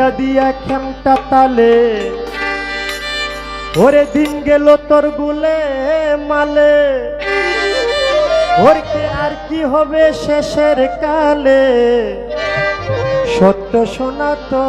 খেমটা দিয়া খেমটা তালে। ওরে দিন গেল তোর গুলে মালে। ওরকে আর কি হবে শেষের কালে? সত্য শোনা তো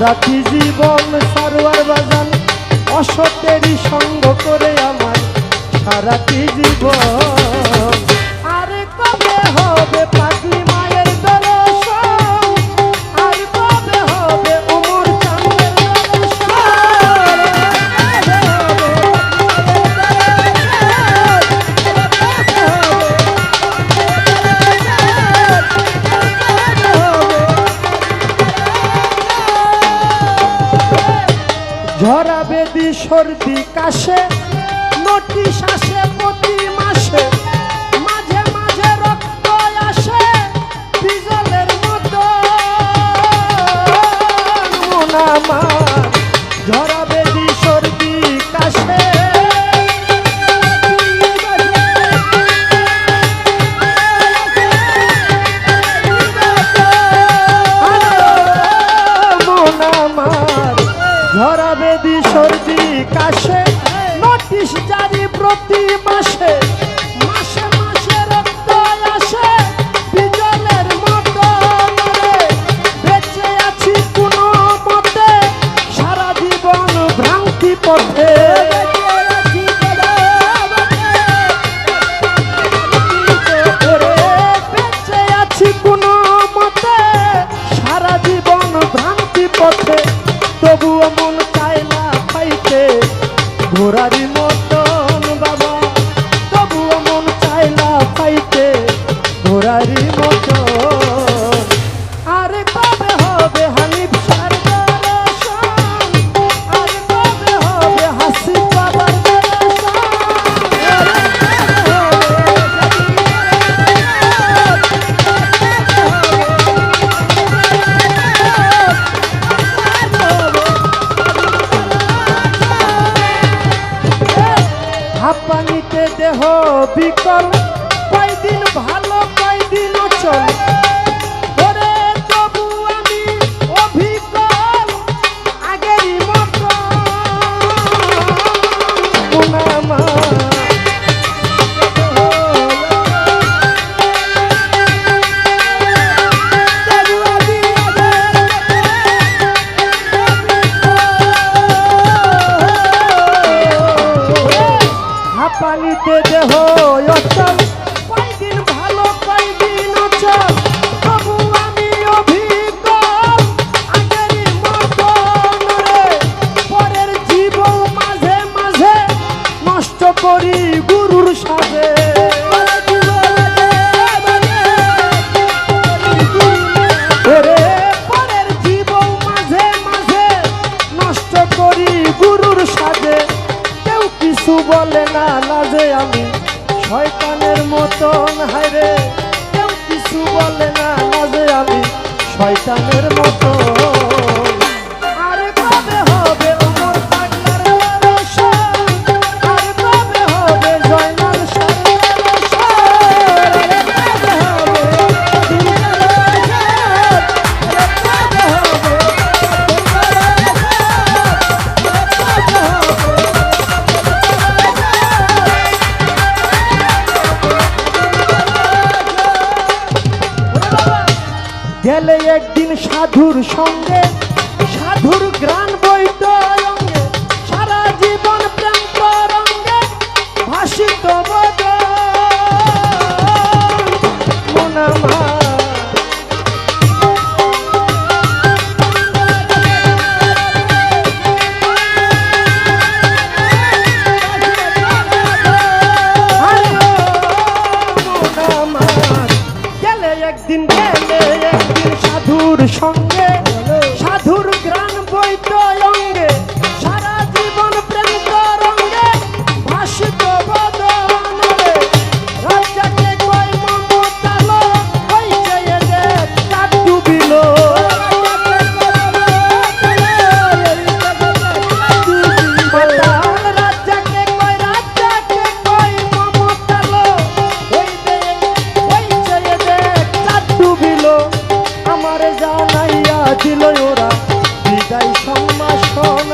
সারাটি জীবন সারোয়ার বাজান অসতেরই সঙ্গ করে আমার সারাটি জীবন। আর কবে হবে দিন ভালো গেলে একদিন সাধুর সঙ্গে সাধুর গ্রাণ বৈত সারা জীবন প্রেম Son. ছিল ওরা। বিদায় সম্ভাষণ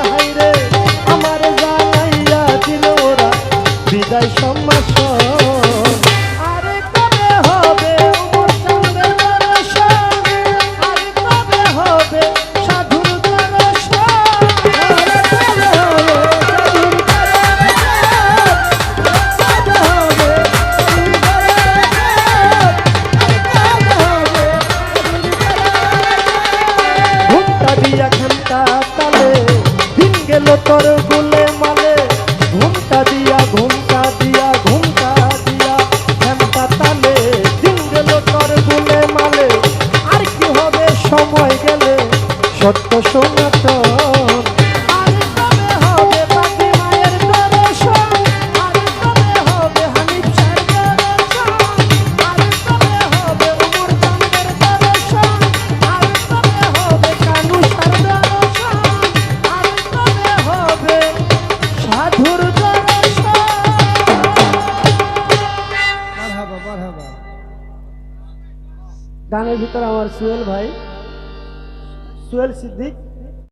তোর গুলে মালে, ঘুমটা দিয়া ঘুমটা দিয়া ঘুমটা দিয়া। ঘণ্টা তালে দিন গেল, তোর গুলে মালে, আর কি হবে সময় গেলে? সত্য শোনা তোর गान भर सुएल भाई सुएल सिद्दिक।